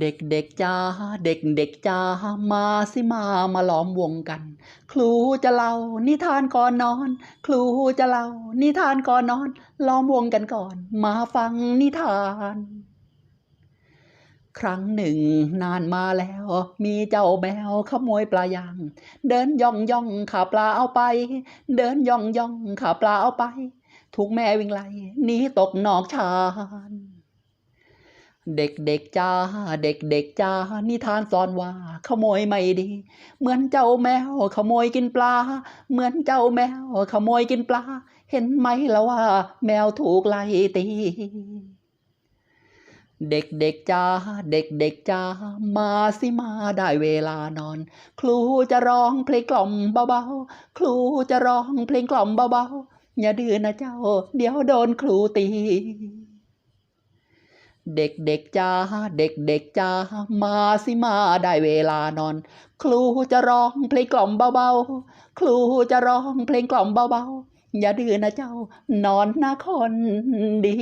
เด็กๆจ้าเด็กๆจ้ามาสิมามาล้อมวงกัน ครูจะเล่านิทานก่อนนอน ครูจะเล่านิทานก่อนนอน ล้อมวงกันก่อน มาฟังนิทานครั้งหนึ่งนานมาแล้ว มีเจ้าแมวขโมยปลายาง เดินย่องย่องขาปลาเอาไป เดินย่องย่องขาปลาเอาไป ถูกแม่วิ่งไล่หนีตกนอกชาน เด็กๆจ้า เด็กๆจ้า นิทานสอนว่า ขโมยไม่ดี เหมือนเจ้าแมว ขโมยกินปลา เหมือนเจ้าแมว ขโมยกินปลา เห็นไหมแล้วว่า แมวถูกไล่ตี เด็กๆจ้า เด็กๆจ้า มาสิมาได้เวลานอน ครูจะร้องเพลงกล่อมเบาๆ ครูจะร้องเพลงกล่อมเบาๆ อย่าดื้อนะเจ้า เดี๋ยวโดนครูตี เด็กๆจ้าเด็กๆจ้ามาสิมาได้เวลานอน ครูจะร้องเพลงกล่อมเบาๆ ครูจะร้องเพลงกล่อมเบาๆ อย่าดื้อนะเจ้านอนนะคนดี